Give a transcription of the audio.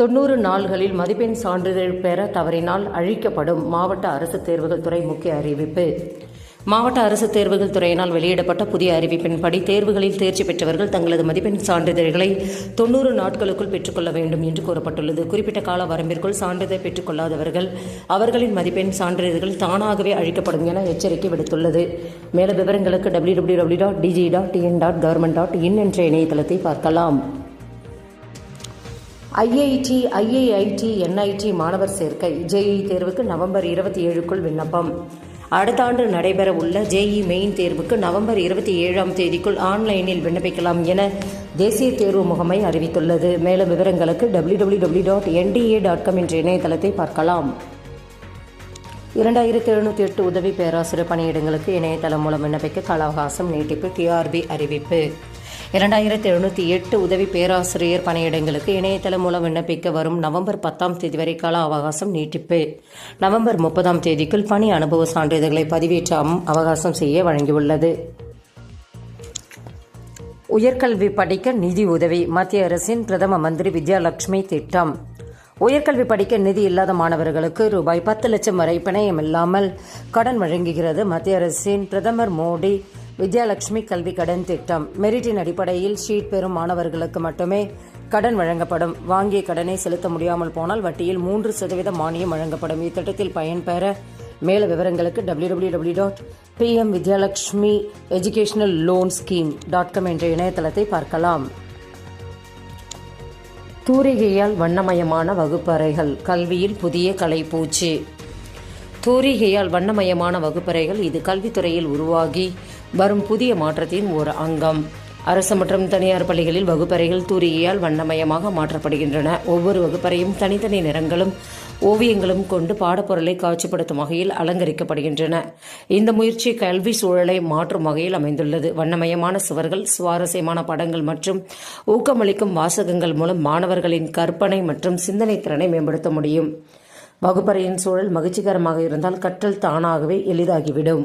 தொண்ணூறு நாள்களில் மதிப்பெண் சான்றிதழ் பெற தவறினால் அழிக்கப்படும் மாவட்ட அரசு தேர்வுகள் துறை முக்கிய அறிவிப்பு. மாவட்ட அரசு தேர்வுகள் துறையினால் வெளியிடப்பட்ட புதிய அறிவிப்பின்படி தேர்வுகளில் தேர்ச்சி பெற்றவர்கள் தங்களது மதிப்பெண் சான்றிதழ்களை தொண்ணூறு நாட்களுக்குள் பெற்றுக்கொள்ள வேண்டும் என்று கூறப்பட்டுள்ளது. குறிப்பிட்ட கால வரம்பிற்குள் சான்றிதழ் பெற்றுக்கொள்ளாதவர்கள் அவர்களின் மதிப்பெண் சான்றிதழ்கள் தானாகவே அழிக்கப்படும் என எச்சரிக்கை விடுத்துள்ளது. மேலும் விவரங்களுக்கு W W W dot DG dot TN dot government dot in என்ற இணையதளத்தை பார்க்கலாம். ஐஐடி ஐஐஐடி என்ஐடி மாணவர் சேர்க்கை. ஜேஇ தேர்வுக்கு நவம்பர் இருபத்தி ஏழுக்குள் விண்ணப்பம். அடுத்த ஆண்டு நடைபெற உள்ள ஜேஇ மெயின் தேர்வுக்கு நவம்பர் இருபத்தி ஏழாம் தேதிக்குள் ஆன்லைனில் விண்ணப்பிக்கலாம் என தேசிய தேர்வு முகமை அறிவித்துள்ளது. மேலும் விவரங்களுக்கு W W W dot NDA dot com என்ற இணையதளத்தை பார்க்கலாம். இரண்டாயிரத்தி எழுநூற்றி எட்டு உதவி பேராசிரியர் பணியிடங்களுக்கு இணையதளம் மூலம் விண்ணப்பிக்க கால அவகாசம் நீட்டிப்பு டிஆர்பி அறிவிப்பு. இரண்டாயிரத்தி எழுநூற்றி எட்டு உதவி பேராசிரியர் பணியிடங்களுக்கு இணையதளம் மூலம் விண்ணப்பிக்க வரும் நவம்பர் பத்தாம் தேதி வரை கால அவகாசம் நீட்டிப்பு. நவம்பர் முப்பதாம் தேதிக்குள் பணி அனுபவ சான்றிதழ்களை பதிவேற்ற அவகாசம் செய்ய வழங்கியுள்ளது. உயர்கல்வி படிக்க நிதி உதவி மத்திய அரசின் பிரதம மந்திரி வித்யாலட்சுமி திட்டம். உயர்கல்வி படிக்க நிதி இல்லாத மாணவர்களுக்கு ரூபாய் பத்து லட்சம் வரை பிணையம் இல்லாமல் கடன் வழங்குகிறது மத்திய அரசின் பிரதமர் மோடி. வித்யாலட்சுமி கல்வி கடன் திட்டம். மெரிட்டின் அடிப்படையில் ஷீட் பெறும் மாணவர்களுக்கு மட்டுமே கடன் வழங்கப்படும். வாங்கிய கடனை செலுத்த முடியாமல் போனால் வட்டியில் மூன்று சதவீத மானியம் வழங்கப்படும். இத்திட்டத்தில் பயன்பெற மேல விவரங்களுக்கு W W W dot PM Vidyalakshmi educational loan scheme dot com என்ற இணையதளத்தை பார்க்கலாம். தூரிகையால் வண்ணமயமான வகுப்பறைகள் கல்வியில் புதிய கலைப்பூச்சு. தூரிகையால் வண்ணமயமான வகுப்பறைகள் இது கல்வித்துறையில் உருவாகி வரும் புதிய மாற்றத்தின் ஒரு அங்கம். அரசு மற்றும் தனியார் பள்ளிகளில் வகுப்பறைகள் தூரிகையால் வண்ணமயமாக மாற்றப்படுகின்றன. ஒவ்வொரு வகுப்பறையும் தனித்தனி நிறங்களும் ஓவியங்களும் கொண்டு பாடப்பொருளை காட்சிப்படுத்தும் வகையில் அலங்கரிக்கப்படுகின்றன. இந்த முயற்சி கல்வி சூழலை மாற்றும் வகையில் அமைந்துள்ளது. வண்ணமயமான சுவர்கள் சுவாரஸ்யமான படங்கள் மற்றும் ஊக்கமளிக்கும் வாசகங்கள் மூலம் மாணவர்களின் கற்பனை மற்றும் சிந்தனை திறனை மேம்படுத்த முடியும். வகுப்பறையின் சூழல் மகிழ்ச்சிகரமாக இருந்தால் கற்றல் தானாகவே எளிதாகிவிடும்.